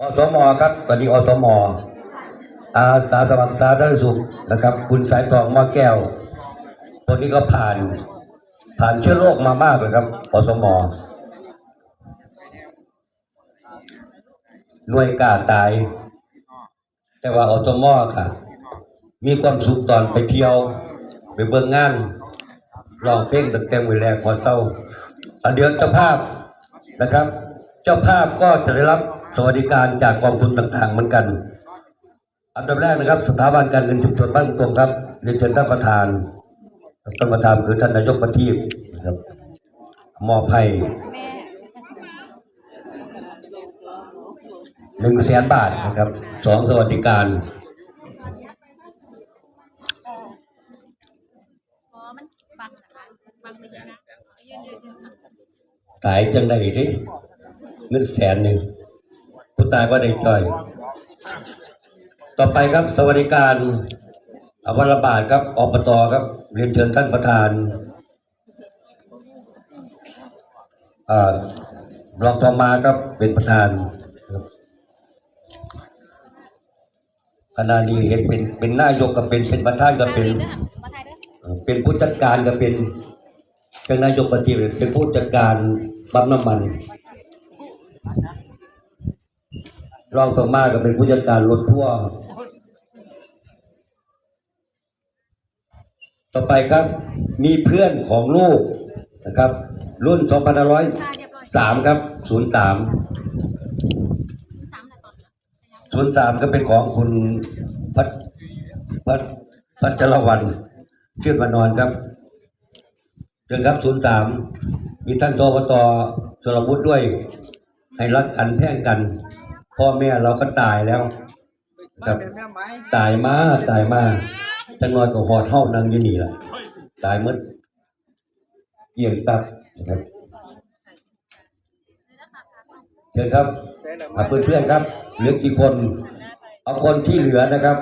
อสมอครับสวัสดีอสมออาสาสมัครสาธารณสุขนะครับ คุณสายทองมาแก้วคนนี้ก็ผ่าน ผ่านเชื้อโรคมามากเลยครับอสมหน่วยกาตาย แต่ว่าอสมอค่ะ มีความสุขตอนไปเที่ยว ไปเบิ่งงานร้องเพลงตั้งแต่มื้อแรกพอเศร้าอันเดียวเจ้าภาพนะครับ เจ้าภาพก็จะได้รับสวัสดิการจากกองทุนต่างๆเหมือนกัน อันดับแรกนะครับ สถาบันการเงินชุมชนบ้านกลมครับเรียนเชิญท่านประธานท่านประธานคือท่านนายกประทีปนะครับมอบให้หนึ่งแสนบาทนะครับสองสวัสดิการอ๋อมันบังนะคะบังไปเลยนะยืนยืนยืนตายจังได้ดิ เงินแสนหนึ่งผู้ตายก็ได้จ่อย ต่อไปครับสวัสดิการอวรบาทครับอบตครับเรียนเชิญท่านประธานอ่ารองทองมาครับเป็นประธานครับขณะนี้เห็นเป็นเป็นนายกก็เป็นเป็นประธานก็เป็นมาถ่ายด้วยเอ่อเป็นผู้จัดการก็เป็นเป็นนายกปฏิบัติเป็นผู้จัดการปั๊มน้ำมัน รองต่อมาก็เป็นผู้จัดการรถพ่วงต่อไปครับมีเพื่อนของลูกนะครับ รุ่นถ่ายเรียบร้อย2503ครับ 03สามนาที03 ก็เป็นของคุณพัชพัชพัชรวันเชื่อมานอนครับเชิญครับ 03 มีท่านตบตสรวุฒิด้วย ให้รักกันแพ่งกัน พ่อแม่เราก็ตายแล้วครับตายมาตายมาจังน้อยก็หอดเท่านังอยู่นี่แหละตายหมดเกี่ยงตับนะครับเชิญครับอะเพื่อนๆครับ เหลือกี่คน เอาคนที่เหลือนะครับ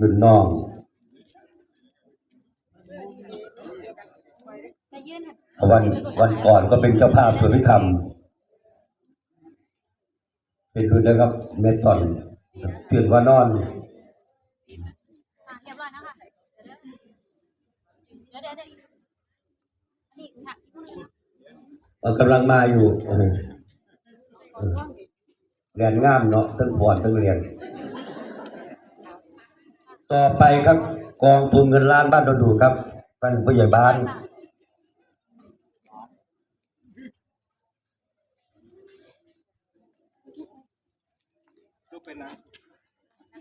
รุ่นน้อง จะยื่น วันวันก่อนก็เป็นเจ้าภาพสวนพิธรรมเป็นรุ่นนะครับเมทอนตื่นว่านอนอะเรียบร้อยนะคะเดี๋ยวเดี๋ยวเดี๋ยวเดี๋ยวนี่ค่ะอีกคนนึงเอ่อกำลังมาอยู่เออเออเรียนงามเนาะทั้งพรทั้งเรียน ต่อไปครับ กองทุนเงินล้านบ้านดอนดูครับท่านผู้ใหญ่บ้าน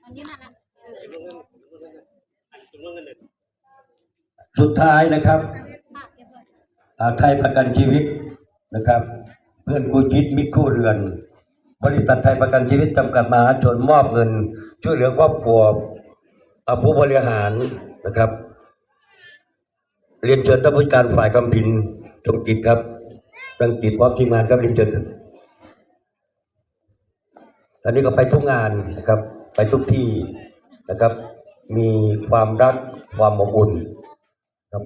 อันนี้นั่นนะสุดท้ายนะครับไทยประกันชีวิตนะครับ เพื่อนกู้คิดมิคู่เรือน บริษัทไทยประกันชีวิตจำกัดมหาชนมอบเงิน ช่วยเหลือครอบครัวอาผู้บริหารนะครับ เรียนเชิญท่านผู้การฝ่ายกำพินจงกิจครับรังกิจพร้อมทีมงานครับเรียนเชิญครับ ตอนนี้ก็ไปทุกงานนะครับ ไปทุกที่นะครับ มีความรักความอบอุ่นครับ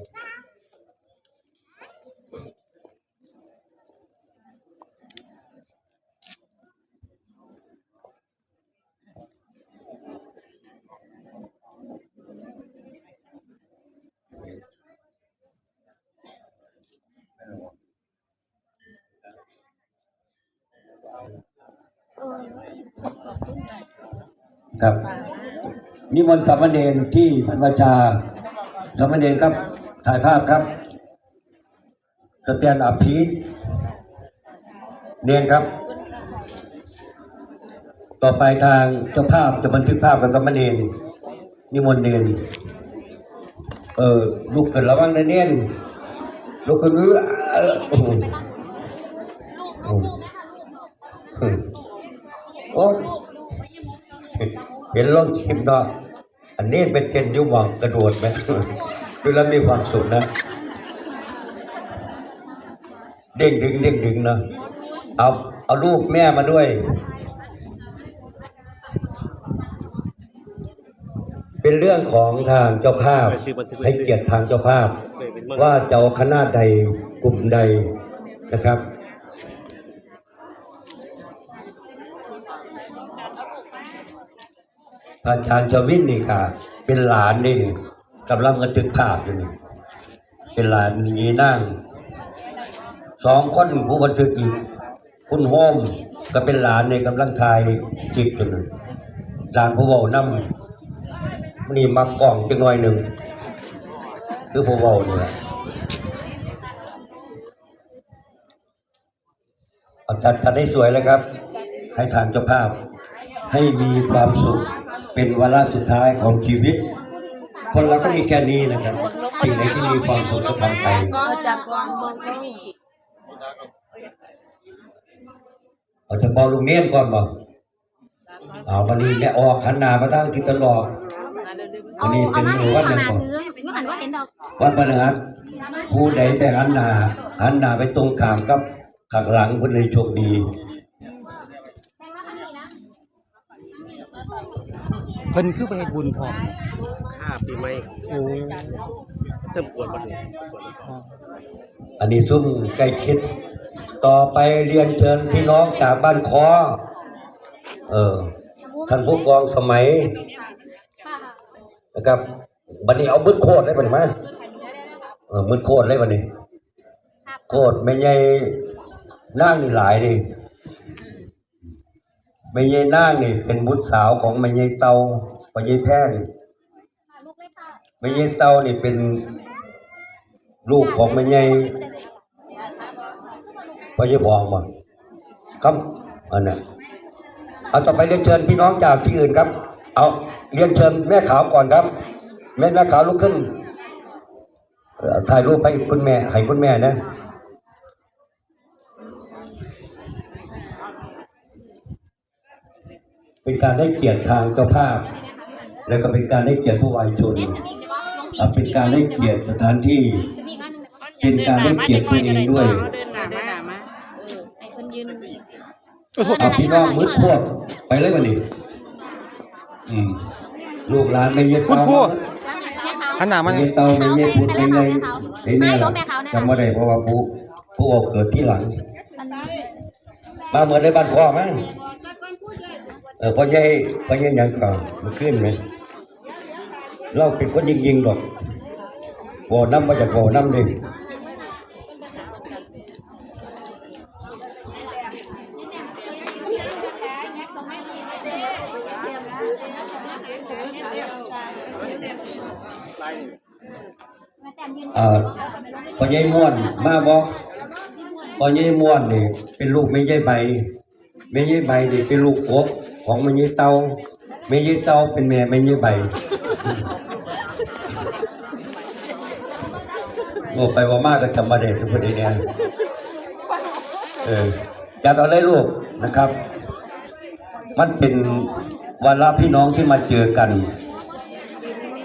ครับ นิมนต์สามเณรที่พันวาจาสามเณรครับ ถ่ายภาพครับสแตนอัพพีเนียนครับ ต่อไปทางเจ้าภาพจะบันทึกภาพกับสามเณรนิมนต์เนรเออลุกขึ้นระวังนะเนียนลุกขึ้นเออเออโอ้ เห็นล่องชิมเนาะอันนี้เป็นเทนยุคหวงกระโดดไหมดูแล้วมีความสุขนะ เด้งดึงเด้งดึงนะเอาเอารูปแม่มาด้วย เป็นเรื่องของทางเจ้าภาพ ให้เกียรติทางเจ้าภาพ ว่าจะเอาคณะใดกลุ่มใดนะครับ พระ อาจารย์ชวินนี่ค่ะ เป็นหลานนี่กำลังบันทึกภาพอยู่นี่เป็นหลานยีนั่งสองคนผู้บันทึกอีกคุณโฮมก็เป็นหลานในกำลังทายจิกอยู่นี่หลานผู้เว้านำนี่มากล่องจังหน่อยหนึ่งคือผู้เว้านี่แหละเอาจัดจัดให้สวยเลยครับ ให้ทางเจ้าภาพ ให้มีความสุขเป็นวาระสุดท้ายของชีวิต คนเราก็มีแค่นี้นะครับสิ่งไหนที่มีความสุขก็ทำไปก็จับกองมองก็มีเอาจะบอกลุงเนียนก่อนบ่เอาวันนี้แม่ออกหันหน้ามาตั้งทิศตะลอกวันนี้เป็นวันหนึ่งก่อนเมื่อหันว่าเห็นดอกวันพฤหัสผู้ใดไปหันหน้าหันหน้าไปตรงข้ามกับข้างหลังเพิ่นเลยโชคดี เพิ่นคือไปเฮ็ดบุญพร้อมข้าปีใหม่โอ้เติมปวดวันนี้อันนี้ซุ่มใกล้ชิด ต่อไปเรียนเชิญพี่น้องจากบ้านคอเออท่านผู้กองสมัยนะครับบัดนี้เอามืดโคตรได้บัดนี้มาเออมืดโคตรได้บัดนี้โคตรไม่ใหญ่นางนี่หลายดิ ไม่ใหญ่นางนี่เป็นบุตรสาวของไม่ใหญ่เตาไม่ใหญ่แพงไม่ใหญ่เตานี่เป็นลูกของไม่ใหญ่พ่อใหญ่บองมาครับอันนั้นเอาต่อไปเรียนเชิญพี่น้องจากที่อื่นครับ เอาเรียนเชิญแม่ขาวก่อนครับแม่แม่ขาวลุกขึ้นถ่ายรูปให้คุณแม่ให้คุณแม่นะ เป็นการให้เกียรติทางเจ้าภาพ แล้วก็เป็นการให้เกียรติผู้วายชนอะเป็นการให้เกียรติสถานที่ เป็นการให้เกียรติตัวเองด้วยเดินหน้าเดินหน้ามาไอ้คนยืนเอาพี่น้องมืดพวกไปเลยวันนี้อืมลูกหลานไม่เยอะคุณครูเตาหันหน้ามาไม่นี่เยอะเตาไม่เยอะพูดไม่เลยไอ้เนี่ยล่ะจำไม่ได้เพราะว่าผู้ผู้ออกเกิดที่หลัง มาเหมือนในบ้านพ่อมั้งเออพ่อใหญ่พ่อใหญ่ยังก่อนมันขึ้นไหมเราเป็นคนยิงยิงๆดอกบ่น้ำมาจากบ่น้ำเด้อ่าพ่อใหญ่ม่วนมาบ่พ่อใหญ่ม่วนนี่เป็นลูกแม่ใหญ่ใบ แม่ใหญ่ใบนี่เป็นลูกกบของแม่ใหญ่เตาแม่ใหญ่เตาเป็นแม่แม่ใหญ่ใบโง่ไปว่ามากก็จำมาเด็กทุกคนเดียเออจัดเอาเลยลูกนะครับ มันเป็นวาระพี่น้องที่มาเจอกัน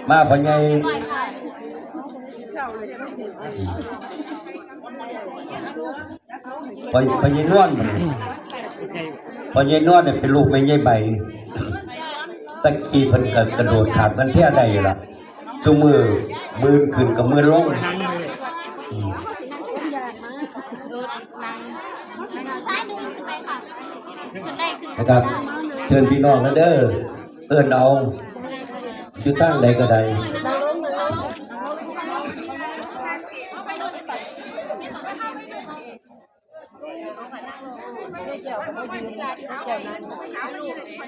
มาพอใหญพอพอใหญนวล พอใหญนวลเนี่ยเป็นลูกไม่ใหญ่ใบตะกี้เพิ่นก็กระโดดถากกันแท้ใดล่ะซุมือมือขึ้นกับมือลงซ้ายมือไปค่ะจุดได้คือนะครับเชิญพี่น้องนะเด้อเอื้อนเอาอยู่ตั้งใดก็ได้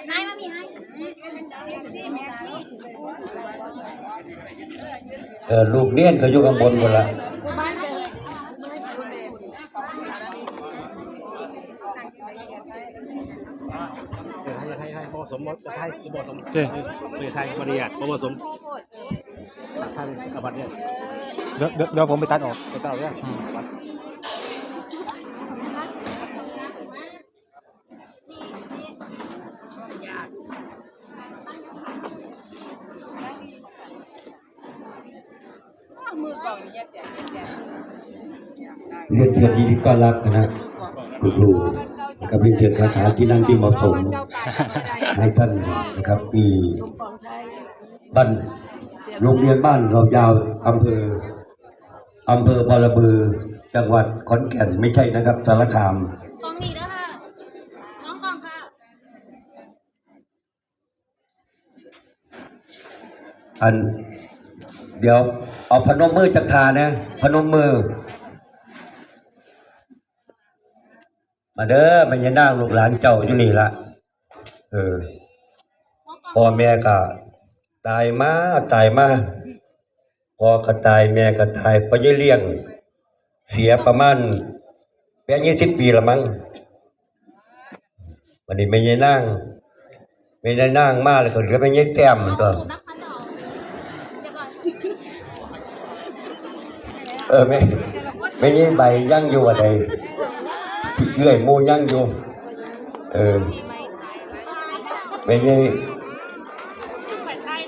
นายมามีให้เออลูกเลี้ยนก็อยู่ข้างบนหมดละเดี๋ยวให้ให้ให้พอสมจะให้พอสมเจ้เดี๋ยวไทยบริยาตพอสมท่านอบัตเนี่ยเดี๋ยวเดี๋ยวเดี๋ยวผมไปตัดออกไปเเนี่ยเรียนเพื่อนดีต้อนรับคณะคุณครูกับเรียนเชิญคาถาที่นั่งที่เหมาะสมให้ท่านนะครับที่บ้านโรงเรียนบ้านเรายาวอำเภออำเภอบอระบือจังหวัดขอนแก่นไม่ใช่นะครับสารคามกองนี้ด้วยค่ะน้องกองค่ะอัน เดี๋ยวเอาพนมมือจักทานะ พนมมือ มาเด้อมันยังนั่งลูกหลานเจ้าอยู่นี่ละเออพ่อแม่ก็ตายมาตายมาพ่อก็ตายแม่ก็ตายพ่อยายเลี้ยง เสียประมาณแปดยี่สิบปีละมั้งวันนี้ไม่ยายนั่งไม่ได้นั่งมากเลยก็เหลือไม่ยายแต้มตัว สูบนักพันดอกเรียบร้อย เออไม่ไม่ยายใบยั่งอยู่อะไรที่เอื้อยมูยั่งอยู่ เออไม่ยี่ไหมเนาะ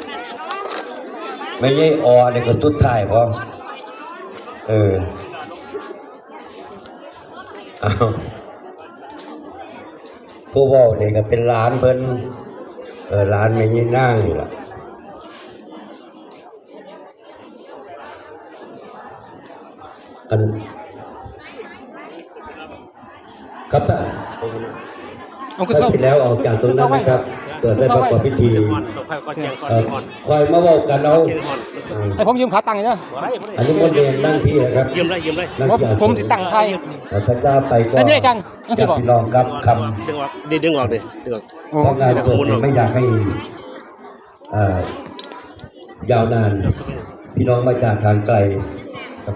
ไม่ใช่ออเนี่ยก็สุดท้ายพอเออเอาผู้เว่าเนี่ยก็เป็นร้านเพิ่นเออร้านไม่ยี่นั่งอยู่ล่ะ อันครับท่านเอาคือท่านเศร้าที่แล้วออกจากตรงนั้นนะครับเกิดได้ประกอบพิธีฮอนตกไฟก็เชียงก่อนเอ่อฮอนคอยมาเว่ากันเอาเชียงฮอนเออให้ผมยืมขาตั้งเลยนะบ่ได้บ่ได้อันนี้มดเรียนนั่งที่นะครับยืมได้ยืมได้นั่งผมที่อาผมติดตั้งไทยเราถ้าจ้าไปก็นั่นนี่อาจารย์นั่นสิบอกพี่น้องครับคดึงออกดึงดึงออกดิดึงออกโอ้ำเพราะงานศพเนี่ยไม่อยากให้เอ่อยาวนาน พี่น้องมาจากทางไกลครับ